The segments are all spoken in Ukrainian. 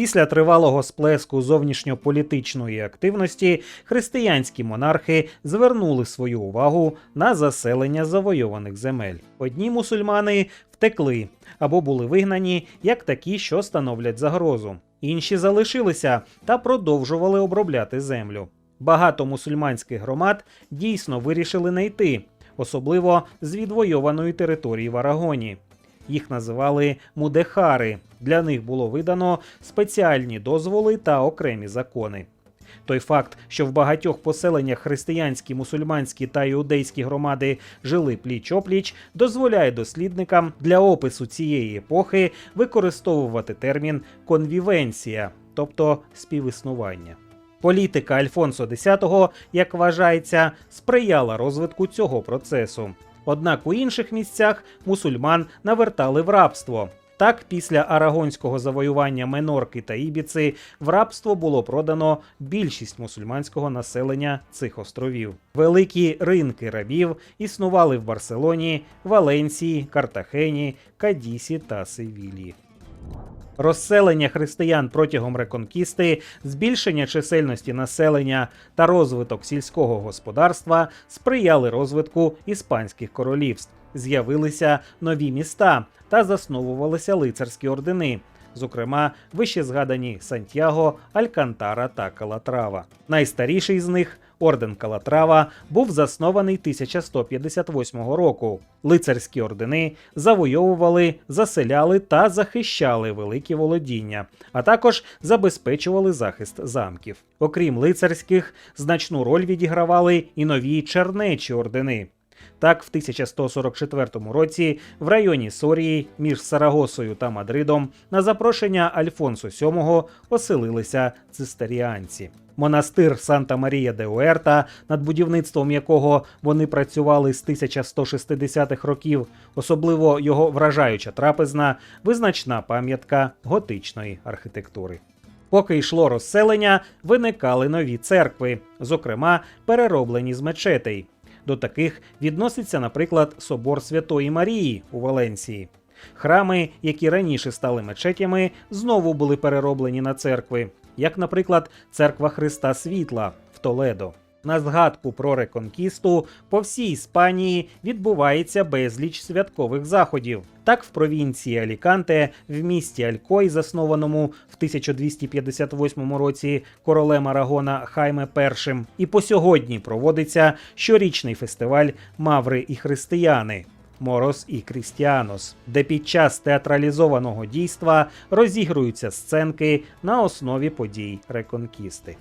Після тривалого сплеску зовнішньополітичної активності християнські монархи звернули свою увагу на заселення завойованих земель. Одні мусульмани втекли або були вигнані як такі, що становлять загрозу. Інші залишилися та продовжували обробляти землю. Багато мусульманських громад дійсно вирішили не йти, особливо з відвойованої території в Арагоні. Їх називали мудехари. Для них було видано спеціальні дозволи та окремі закони. Той факт, що в багатьох поселеннях християнські, мусульманські та іудейські громади жили пліч-опліч, дозволяє дослідникам для опису цієї епохи використовувати термін конвівенція, тобто співіснування. Політика Альфонсо X, як вважається, сприяла розвитку цього процесу. Однак у інших місцях мусульман навертали в рабство. Так, після арагонського завоювання Менорки та Ібіци в рабство було продано більшість мусульманського населення цих островів. Великі ринки рабів існували в Барселоні, Валенції, Картахені, Кадісі та Севілії. Розселення християн протягом реконкісти, збільшення чисельності населення та розвиток сільського господарства сприяли розвитку іспанських королівств. З'явилися нові міста та засновувалися лицарські ордени, зокрема вище згадані Сантьяго, Алькантара та Калатрава. Найстаріший з них орден Калатрава був заснований 1158 року. Лицарські ордени завойовували, заселяли та захищали великі володіння, а також забезпечували захист замків. Окрім лицарських, значну роль відігравали і нові чернечі ордени. Так, в 1144 році в районі Сорії між Сарагосою та Мадридом на запрошення Альфонсо VII оселилися цистеріанці. Монастир Санта Марія де Уерта, над будівництвом якого вони працювали з 1160-х років, особливо його вражаюча трапезна, визначна пам'ятка готичної архітектури. Поки йшло розселення, виникали нові церкви, зокрема перероблені з мечетей. До таких відноситься, наприклад, собор Святої Марії у Валенції. Храми, які раніше стали мечетями, знову були перероблені на церкви, як, наприклад, церква Христа Світла в Толедо. На згадку про реконкісту по всій Іспанії відбувається безліч святкових заходів. Так, в провінції Аліканте, в місті Алькой, заснованому в 1258 році королем Арагона Хайме І, і по сьогодні проводиться щорічний фестиваль Маври і християни. Морос і Крістіанос, де під час театралізованого дійства розігруються сценки на основі подій реконкісти.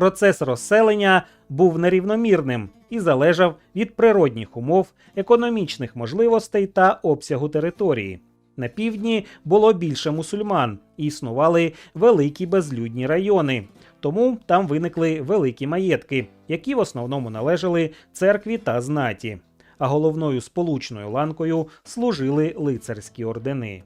Процес розселення був нерівномірним і залежав від природних умов, економічних можливостей та обсягу території. На півдні було більше мусульман і існували великі безлюдні райони, тому там виникли великі маєтки, які в основному належали церкві та знаті. А головною сполучною ланкою служили лицарські ордени.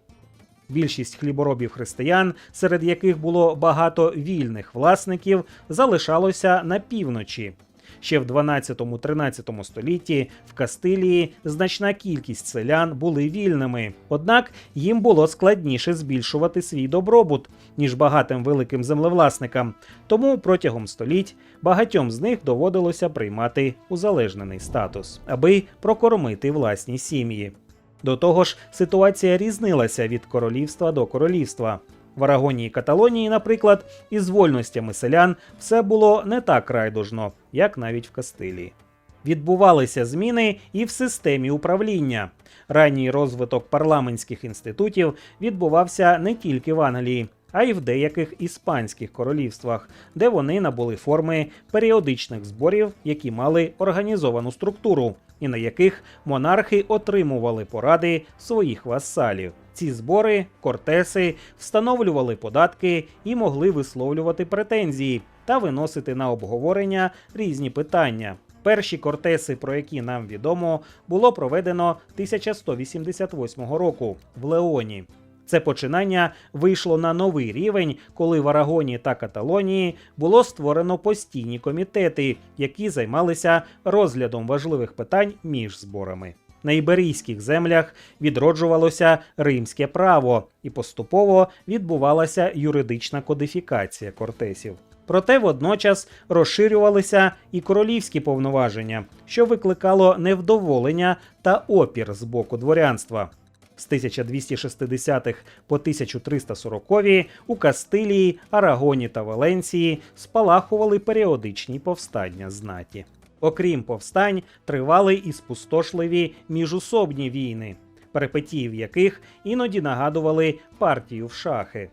Більшість хліборобів християн, серед яких було багато вільних власників, залишалося на півночі. Ще в 12-13 столітті в Кастилії значна кількість селян були вільними, однак їм було складніше збільшувати свій добробут, ніж багатим великим землевласникам. Тому протягом століть багатьом з них доводилося приймати узалежнений статус, аби прокормити власні сім'ї. До того ж, ситуація різнилася від королівства до королівства. В Арагоні і Каталонії, наприклад, із вольностями селян все було не так райдужно, як навіть в Кастилії. Відбувалися зміни і в системі управління. Ранній розвиток парламентських інститутів відбувався не тільки в Англії, а й в деяких іспанських королівствах, де вони набули форми періодичних зборів, які мали організовану структуру, і на яких монархи отримували поради своїх васалів. Ці збори, кортеси, встановлювали податки і могли висловлювати претензії та виносити на обговорення різні питання. Перші кортеси, про які нам відомо, було проведено 1188 року в Леоні. Це починання вийшло на новий рівень, коли в Арагоні та Каталонії було створено постійні комітети, які займалися розглядом важливих питань між зборами. На іберійських землях відроджувалося римське право, і поступово відбувалася юридична кодифікація кортесів. Проте водночас розширювалися і королівські повноваження, що викликало невдоволення та опір з боку дворянства. З 1260-х по 1340-ві у Кастилії, Арагоні та Валенції спалахували періодичні повстання знаті. Окрім повстань, тривали і спустошливі міжусобні війни, перипетії в яких іноді нагадували партію в шахи.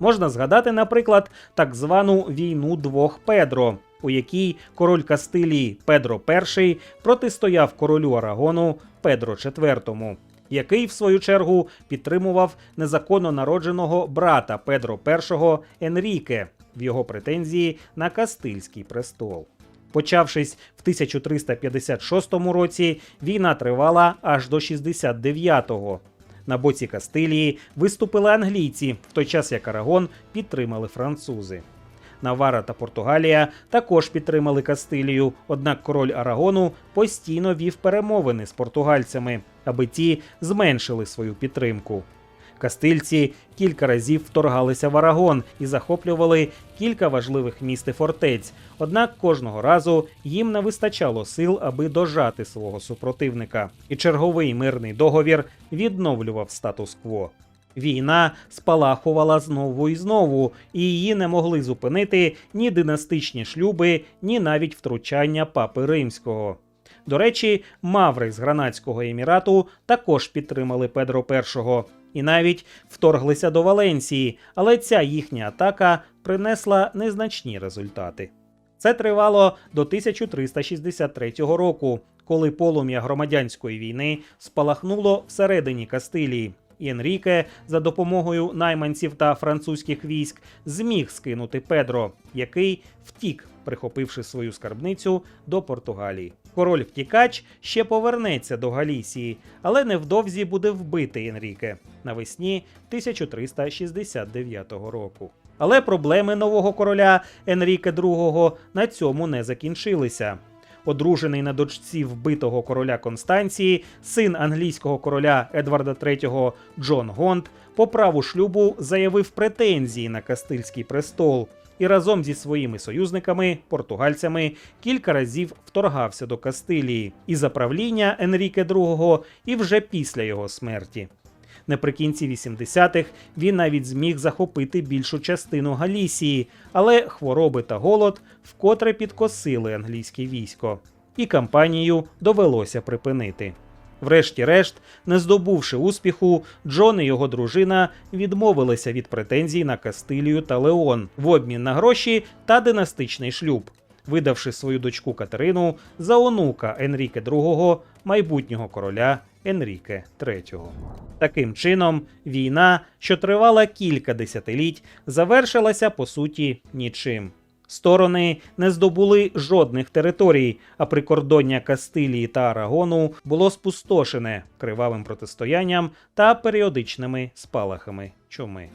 Можна згадати, наприклад, так звану війну двох Педро, у якій король Кастилії Педро І протистояв королю Арагону Педро IV, який, в свою чергу, підтримував незаконно народженого брата Педро І Енріке в його претензії на Кастильський престол. Почавшись в 1356 році, війна тривала аж до 69-го. На боці Кастилії виступили англійці, в той час як Арагон підтримали французи. Навара та Португалія також підтримали Кастилію, однак король Арагону постійно вів перемовини з португальцями, аби ті зменшили свою підтримку. Кастильці кілька разів вторгалися в Арагон і захоплювали кілька важливих міст і фортець. Однак кожного разу їм не вистачало сил, аби дожати свого супротивника. І черговий мирний договір відновлював статус-кво. Війна спалахувала знову і знову, і її не могли зупинити ні династичні шлюби, ні навіть втручання папи римського. До речі, маври з Гранадського емірату також підтримали Педро І і навіть вторглися до Валенції, але ця їхня атака принесла незначні результати. Це тривало до 1363 року, коли полум'я громадянської війни спалахнуло всередині Кастилії. І Енріке за допомогою найманців та французьких військ зміг скинути Педро, який втік, прихопивши свою скарбницю до Португалії. Король втікач ще повернеться до Галісії, але невдовзі буде вбитий Енріке навесні 1369 року. Але проблеми нового короля Енріке II на цьому не закінчилися. Одружений на дочці вбитого короля Констанції, син англійського короля Едварда III Джон Гонд по праву шлюбу заявив претензії на Кастильський престол і разом зі своїми союзниками, португальцями, кілька разів вторгався до Кастилії і за правління Енріке II, і вже після його смерті. Наприкінці 80-х він навіть зміг захопити більшу частину Галісії, але хвороби та голод вкотре підкосили англійське військо, і кампанію довелося припинити. Врешті-решт, не здобувши успіху, Джон і його дружина відмовилися від претензій на Кастилію та Леон в обмін на гроші та династичний шлюб, видавши свою дочку Катерину за онука Енріке II, майбутнього короля Енріке III. Таким чином, війна, що тривала кілька десятиліть, завершилася по суті нічим. Сторони не здобули жодних територій, а прикордоння Кастилії та Арагону було спустошене кривавим протистоянням та періодичними спалахами чуми.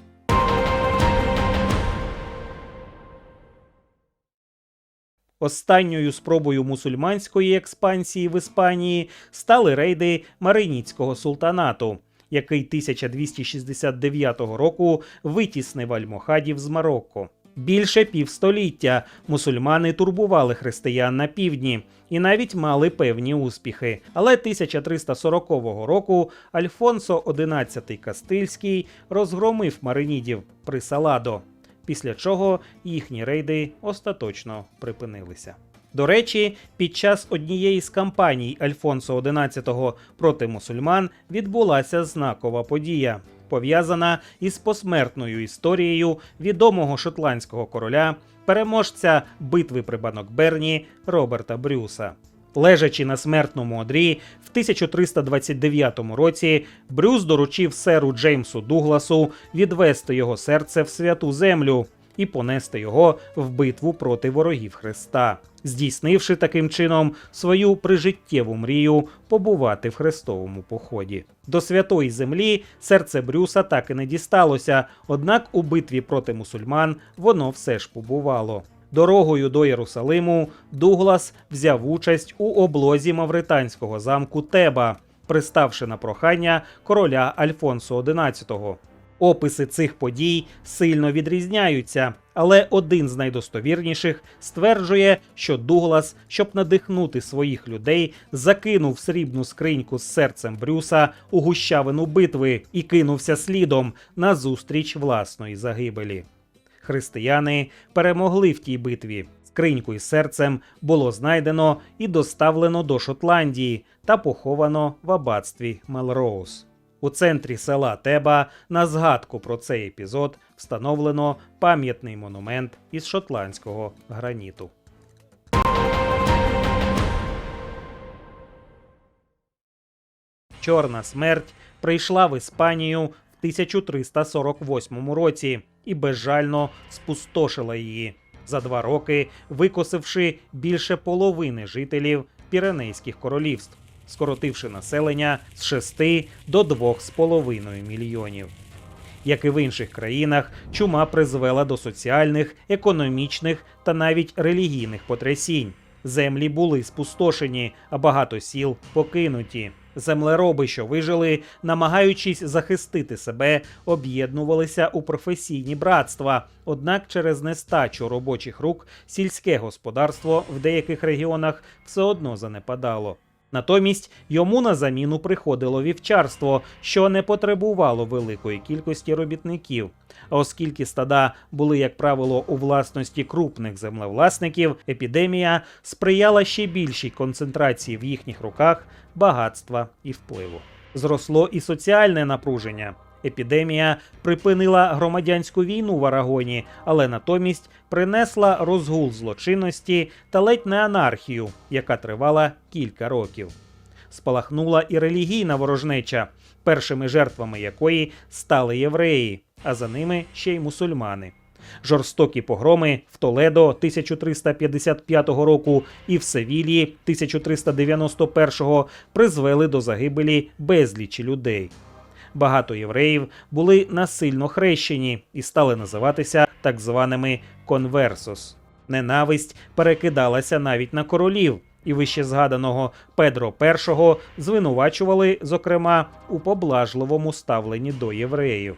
Останньою спробою мусульманської експансії в Іспанії стали рейди Мариніцького султанату, який 1269 року витіснив альмохадів з Марокко. Більше півстоліття мусульмани турбували християн на півдні і навіть мали певні успіхи. Але 1340 року Альфонсо XI Кастильський розгромив маринідів при Саладо, після чого їхні рейди остаточно припинилися. До речі, під час однієї з кампаній Альфонсо XI проти мусульман відбулася знакова подія, пов'язана із посмертною історією відомого шотландського короля, переможця битви при Банокберні Роберта Брюса. Лежачи на смертному одрі, в 1329 році Брюс доручив серу Джеймсу Дугласу відвести його серце в святу землю і понести його в битву проти ворогів Христа, здійснивши таким чином свою прижиттєву мрію побувати в хрестовому поході. До святої землі серце Брюса так і не дісталося, однак у битві проти мусульман воно все ж побувало. Дорогою до Єрусалиму Дуглас взяв участь у облозі мавританського замку Теба, приставши на прохання короля Альфонсо XI. Описи цих подій сильно відрізняються, але один з найдостовірніших стверджує, що Дуглас, щоб надихнути своїх людей, закинув срібну скриньку з серцем Брюса у гущавину битви і кинувся слідом на зустріч власної загибелі. Християни перемогли в тій битві. Скриньку із серцем було знайдено і доставлено до Шотландії та поховано в аббатстві Мелроуз. У центрі села Теба на згадку про цей епізод встановлено пам'ятний монумент із шотландського граніту. Чорна смерть прийшла в Іспанію в 1348 році і безжально спустошила її за два роки, викосивши більше половини жителів Піренейських королівств, скоротивши населення з 6 до 2,5 мільйонів. Як і в інших країнах, чума призвела до соціальних, економічних та навіть релігійних потрясінь. Землі були спустошені, а багато сіл покинуті. Землероби, що вижили, намагаючись захистити себе, об'єднувалися у професійні братства. Однак через нестачу робочих рук сільське господарство в деяких регіонах все одно занепадало. Натомість йому на заміну приходило вівчарство, що не потребувало великої кількості робітників. Оскільки стада були, як правило, у власності крупних землевласників, епідемія сприяла ще більшій концентрації в їхніх руках багатства і впливу. Зросло і соціальне напруження. Епідемія припинила громадянську війну в Арагоні, але натомість принесла розгул злочинності та ледь не анархію, яка тривала кілька років. Спалахнула і релігійна ворожнеча, першими жертвами якої стали євреї, а за ними ще й мусульмани. Жорстокі погроми в Толедо 1355 року і в Севілії 1391 призвели до загибелі безлічі людей. Багато євреїв були насильно хрещені і стали називатися так званими конверсос. Ненависть перекидалася навіть на королів, і вище згаданого Педро І звинувачували, зокрема, у поблажливому ставленні до євреїв.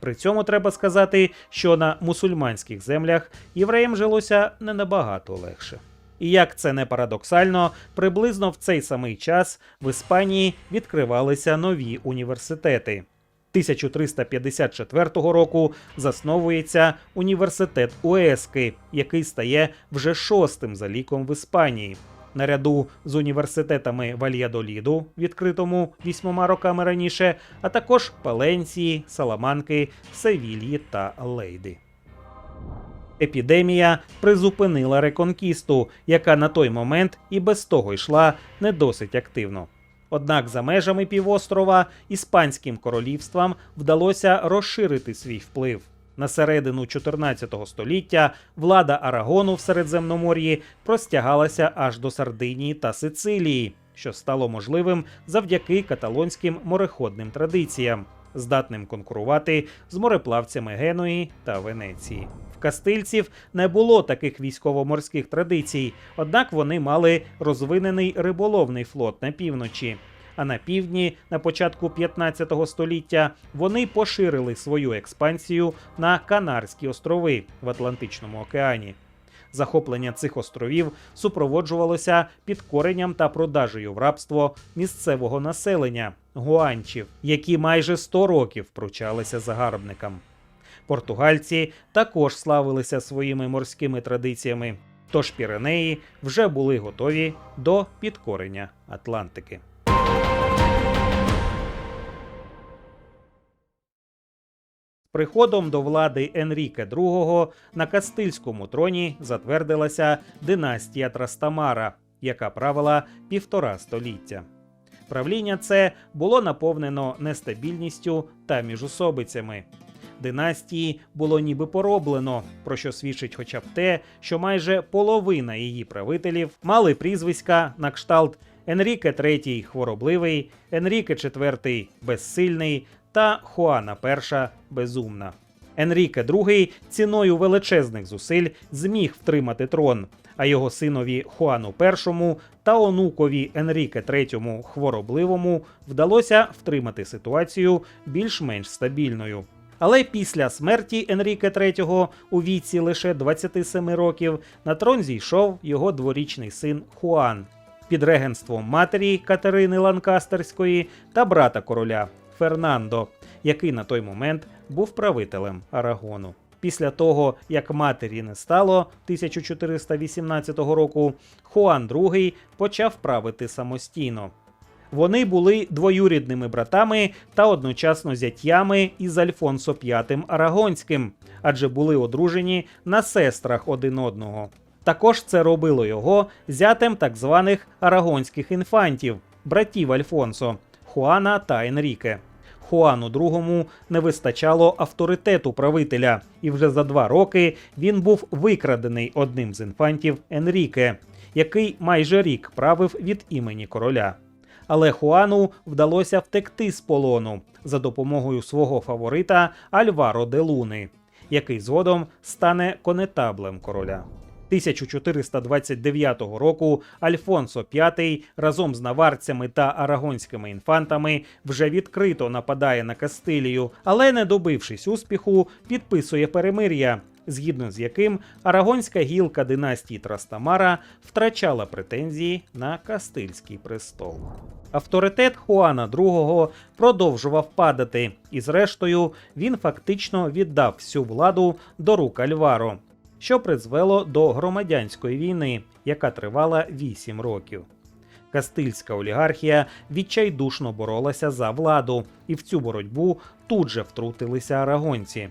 При цьому треба сказати, що на мусульманських землях євреям жилося не набагато легше. І як це не парадоксально, приблизно в цей самий час в Іспанії відкривалися нові університети. 1354 року засновується університет Уески, який стає вже шостим за ліком в Іспанії. Наряду з університетами Вальядоліду, відкритому вісьмома роками раніше, а також Паленції, Саламанки, Севільї та Лейди. Епідемія призупинила реконкісту, яка на той момент і без того йшла не досить активно. Однак за межами півострова іспанським королівствам вдалося розширити свій вплив. На середину 14 століття влада Арагону в Середземномор'ї простягалася аж до Сардинії та Сицилії, що стало можливим завдяки каталонським мореходним традиціям, здатним конкурувати з мореплавцями Генуї та Венеції. Кастильців не було таких військово-морських традицій, однак вони мали розвинений риболовний флот на півночі. А на півдні, на початку 15 століття, вони поширили свою експансію на Канарські острови в Атлантичному океані. Захоплення цих островів супроводжувалося підкоренням та продажею в рабство місцевого населення гуанчів, які майже 100 років пручалися загарбникам. Португальці також славилися своїми морськими традиціями, тож Піренеї вже були готові до підкорення Атлантики. Приходом до влади Енріке II на Кастильському троні затвердилася династія Трастамара, яка правила півтора століття. Правління це було наповнено нестабільністю та міжусобицями. Династії було ніби пороблено, про що свідчить хоча б те, що майже половина її правителів мали прізвиська на кшталт Енріке III хворобливий, Енріке IV безсильний та Хуана І безумна. Енріке II ціною величезних зусиль зміг втримати трон, а його синові Хуану І та онукові Енріке III хворобливому вдалося втримати ситуацію більш-менш стабільною. Але після смерті Енріке III у віці лише 27 років на трон зійшов його дворічний син Хуан під регенством матері Катерини Ланкастерської та брата короля Фернандо, який на той момент був правителем Арагону. Після того, як матері не стало 1418 року, Хуан II почав правити самостійно. Вони були двоюрідними братами та одночасно зятьями із Альфонсо V Арагонським, адже були одружені на сестрах один одного. Також це робило його зятем так званих арагонських інфантів, братів Альфонсо Хуана та Енріке. Хуану II не вистачало авторитету правителя, і вже за два роки він був викрадений одним з інфантів Енріке, який майже рік правив від імені короля. Але Хуану вдалося втекти з полону за допомогою свого фаворита Альваро де Луни, який згодом стане конетаблем короля. 1429 року Альфонсо V разом з наварцями та арагонськими інфантами вже відкрито нападає на Кастилію, але, не добившись успіху, підписує перемир'я, згідно з яким арагонська гілка династії Трастамара втрачала претензії на Кастильський престол. Авторитет Хуана II продовжував падати, і зрештою він фактично віддав всю владу до рук Альваро, що призвело до громадянської війни, яка тривала 8 років. Кастильська олігархія відчайдушно боролася за владу, і в цю боротьбу тут же втрутилися арагонці.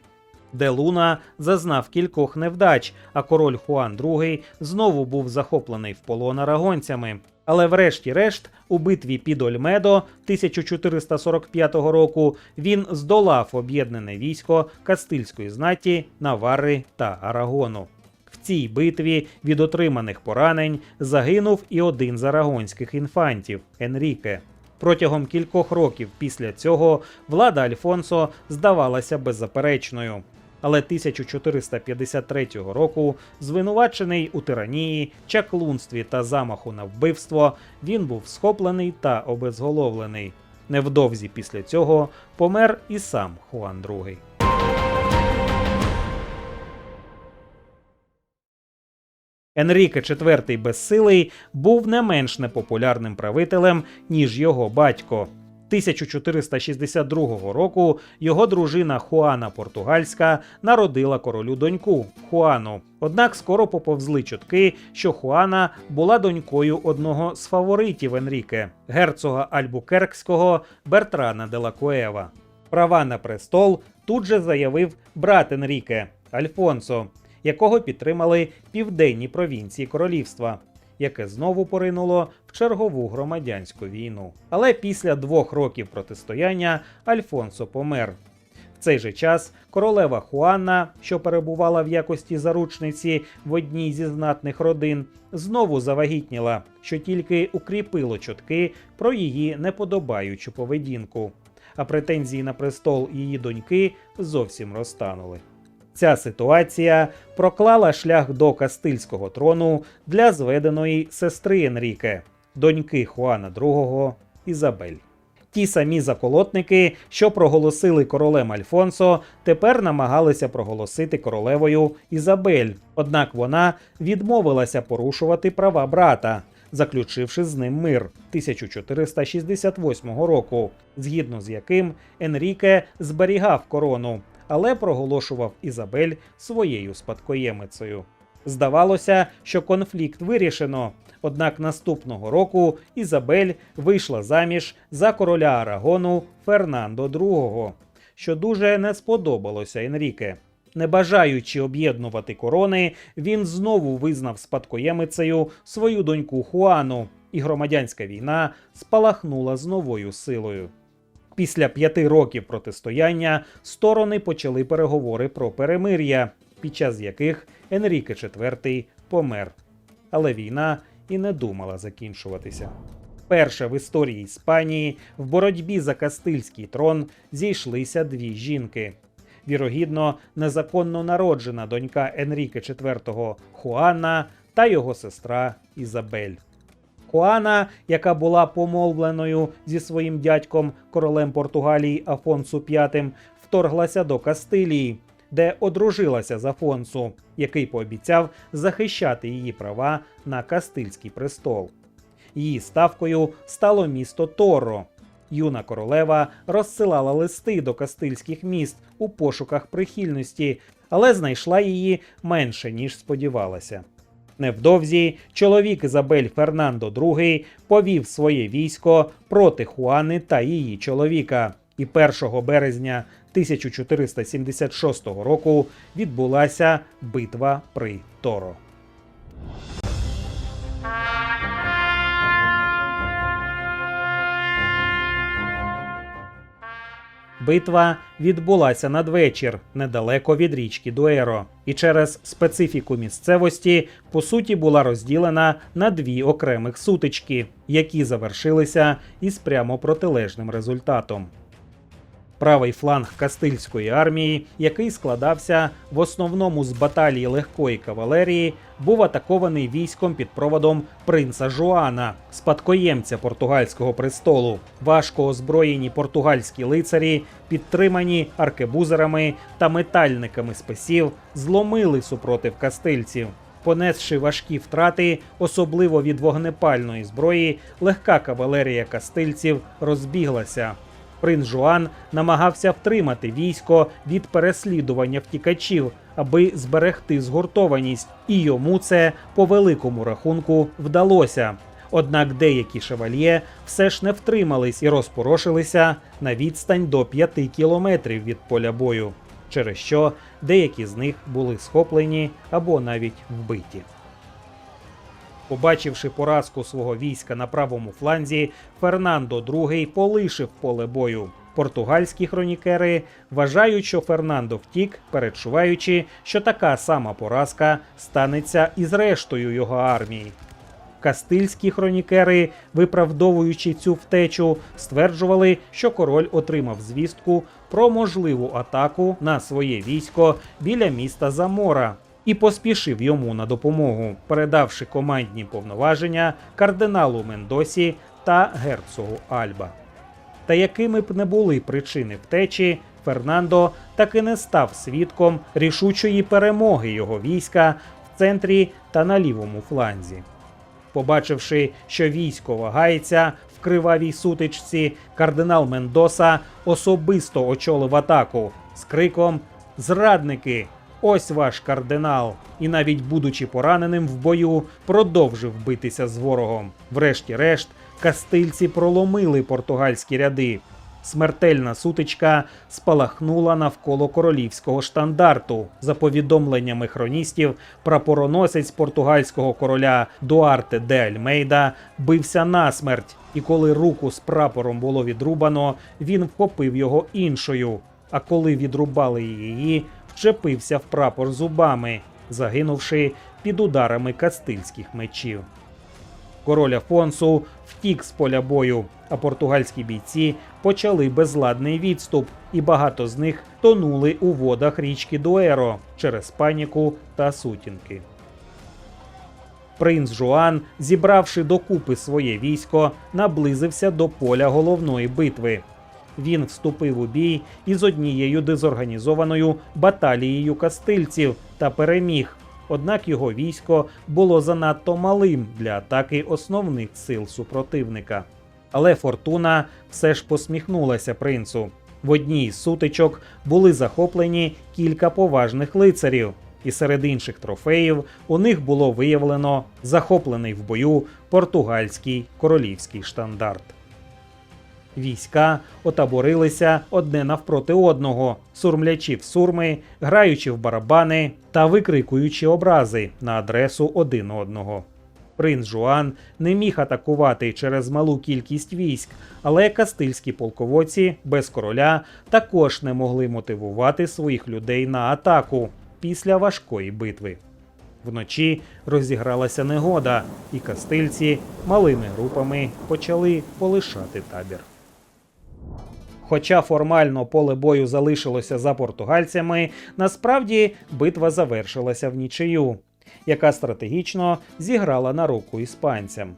Де Луна зазнав кількох невдач, а король Хуан II знову був захоплений в полон арагонцями. Але врешті-решт, у битві під Ольмедо 1445 року він здолав об'єднане військо Кастильської знаті, Навари та Арагону. В цій битві від отриманих поранень загинув і один з арагонських інфантів Енріке. Протягом кількох років після цього влада Альфонсо здавалася беззаперечною. Але 1453 року, звинувачений у тиранії, чаклунстві та замаху на вбивство, він був схоплений та обезголовлений. Невдовзі після цього помер і сам Хуан II. Енріке IV Безсилий був не менш непопулярним правителем, ніж його батько. 1462 року його дружина Хуана Португальська народила королю доньку Хуану. Однак скоро поповзли чутки, що Хуана була донькою одного з фаворитів Енріке, герцога Альбукеркського Бертрана де Лакуева. Права на престол тут же заявив брат Енріке Альфонсо, якого підтримали південні провінції королівства яке знову поринуло в чергову громадянську війну. Але після двох років протистояння Альфонсо помер. В цей же час королева Хуанна, що перебувала в якості заручниці в одній зі знатних родин, знову завагітніла, що тільки укріпило чутки про її неподобаючу поведінку. А претензії на престол її доньки зовсім розтанули. Ця ситуація проклала шлях до Кастильського трону для зведеної сестри Енріке, доньки Хуана II Ізабель. Ті самі заколотники, що проголосили королем Альфонсо, тепер намагалися проголосити королевою Ізабель. Однак вона відмовилася порушувати права брата, заключивши з ним мир 1468 року, згідно з яким Енріке зберігав корону, але проголошував Ізабель своєю спадкоємицею. Здавалося, що конфлікт вирішено. Однак наступного року Ізабель вийшла заміж за короля Арагону Фернандо II, що дуже не сподобалося Енріке. Не бажаючи об'єднувати корони, він знову визнав спадкоємицею свою доньку Хуану, і громадянська війна спалахнула з новою силою. Після п'яти років протистояння сторони почали переговори про перемир'я, під час яких Енріке IV помер. Але війна і не думала закінчуватися. Перше в історії Іспанії в боротьбі за Кастильський трон зійшлися дві жінки. Вірогідно, незаконно народжена донька Енріке IV Хуанна та його сестра Ізабель. Хуана, яка була помолвленою зі своїм дядьком, королем Португалії Афонсу V, вторглася до Кастилії, де одружилася з Афонсу, який пообіцяв захищати її права на Кастильський престол. Її ставкою стало місто Торо. Юна королева розсилала листи до кастильських міст у пошуках прихильності, але знайшла її менше ніж сподівалася. Невдовзі чоловік Ізабель Фернандо II повів своє військо проти Хуани та її чоловіка, і 1 березня 1476 року відбулася битва при Торо. Битва відбулася надвечір недалеко від річки Дуеро, і через специфіку місцевості по суті була розділена на дві окремих сутички, які завершилися із прямо протилежним результатом. Правий фланг Кастильської армії, який складався в основному з баталії легкої кавалерії, був атакований військом під проводом принца Жуана, спадкоємця португальського престолу. Важко озброєні португальські лицарі, підтримані аркебузерами та метальниками списів, зломили супротив кастильців. Понесши важкі втрати, особливо від вогнепальної зброї, легка кавалерія кастильців розбіглася. Принц Жуан намагався втримати військо від переслідування втікачів, аби зберегти згуртованість, і йому це по великому рахунку вдалося. Однак деякі шевальє все ж не втримались і розпорошилися на відстань до 5 кілометрів від поля бою, через що деякі з них були схоплені або навіть вбиті. Побачивши поразку свого війська на правому фланзі, Фернандо II полишив поле бою. Португальські хронікери вважають, що Фернандо втік, передчуваючи, що така сама поразка станеться і з рештою його армії. Кастильські хронікери, виправдовуючи цю втечу, стверджували, що король отримав звістку про можливу атаку на своє військо біля міста Замора і поспішив йому на допомогу, передавши командні повноваження кардиналу Мендосі та герцогу Альба. Та якими б не були причини втечі, Фернандо таки не став свідком рішучої перемоги його війська в центрі та на лівому фланзі. Побачивши, що військо вагається в кривавій сутичці, кардинал Мендоса особисто очолив атаку з криком Зрадники! Ось ваш кардинал! І навіть будучи пораненим в бою, продовжив битися з ворогом. Врешті-решт, кастильці проломили португальські ряди. Смертельна сутичка спалахнула навколо королівського штандарту. За повідомленнями хроністів, прапороносець португальського короля Дуарте де Альмейда бився насмерть, і коли руку з прапором було відрубано, він вхопив його іншою. А коли відрубали її, вчепився в прапор зубами, загинувши під ударами кастильських мечів. Король Афонсу втік з поля бою, а португальські бійці почали безладний відступ, і багато з них тонули у водах річки Дуеро через паніку та сутінки. Принц Жуан, зібравши докупи своє військо, наблизився до поля головної битви. Він вступив у бій із однією дезорганізованою баталією кастильців та переміг. Однак його військо було занадто малим для атаки основних сил супротивника. Але фортуна все ж посміхнулася принцу. В одній із сутичок були захоплені кілька поважних лицарів, і серед інших трофеїв у них було виявлено захоплений в бою португальський королівський штандарт. Війська отаборилися одне навпроти одного, сурмлячи в сурми, граючи в барабани та викрикуючи образи на адресу один одного. Принц Жуан не міг атакувати через малу кількість військ, але кастильські полководці без короля також не могли мотивувати своїх людей на атаку після важкої битви. Вночі розігралася негода, і кастильці малими групами почали полишати табір. Хоча формально поле бою залишилося за португальцями, насправді битва завершилася в нічию. яка стратегічно зіграла на руку іспанцям.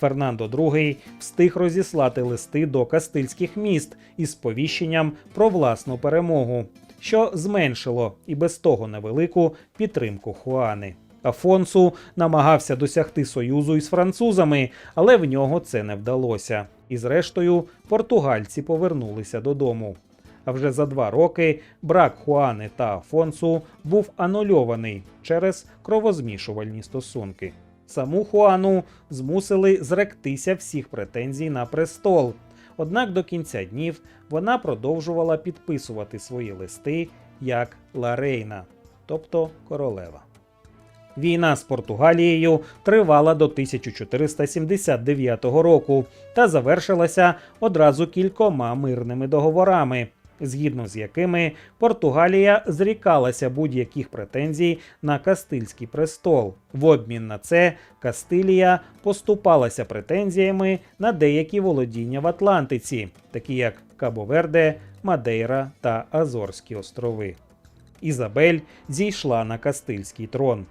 Фернандо II встиг розіслати листи до кастильських міст із сповіщенням про власну перемогу, що зменшило і без того невелику підтримку Хуани. Афонсу намагався досягти союзу із французами, але в нього це не вдалося. І зрештою португальці повернулися додому. А вже за два роки брак Хуани та Афонсу був анульований через кровозмішувальні стосунки. Саму Хуану змусили зректися всіх претензій на престол. Однак до кінця днів вона продовжувала підписувати свої листи як Ларейна, тобто королева. Війна з Португалією тривала до 1479 року та завершилася одразу кількома мирними договорами, згідно з якими Португалія зрікалася будь-яких претензій на Кастильський престол. В обмін на це Кастилія поступалася претензіями на деякі володіння в Атлантиці, такі як Кабо-Верде, Мадейра та Азорські острови. Ізабель зійшла на Кастильський трон.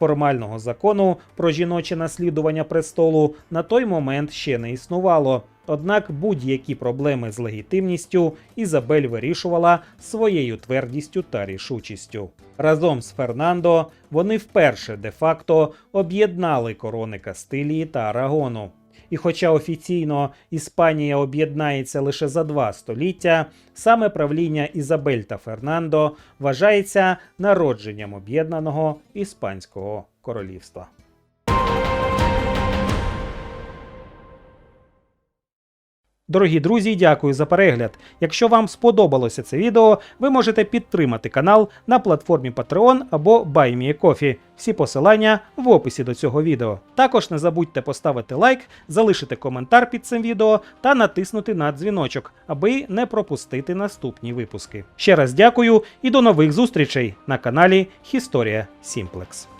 Формального закону про жіноче наслідування престолу на той момент ще не існувало. Однак будь-які проблеми з легітимністю Ізабель вирішувала своєю твердістю та рішучістю. Разом з Фернандо вони вперше де-факто об'єднали корони Кастилії та Арагону. І хоча офіційно Іспанія об'єднається лише за два століття, саме правління Ізабель та Фернандо вважається народженням об'єднаного іспанського королівства. Дорогі друзі, дякую за перегляд. Якщо вам сподобалося це відео, ви можете підтримати канал на платформі Patreon або BuyMeACoffee. Всі посилання в описі до цього відео. Також не забудьте поставити лайк, залишити коментар під цим відео та натиснути на дзвіночок, аби не пропустити наступні випуски. Ще раз дякую і до нових зустрічей на каналі Historia Simplex.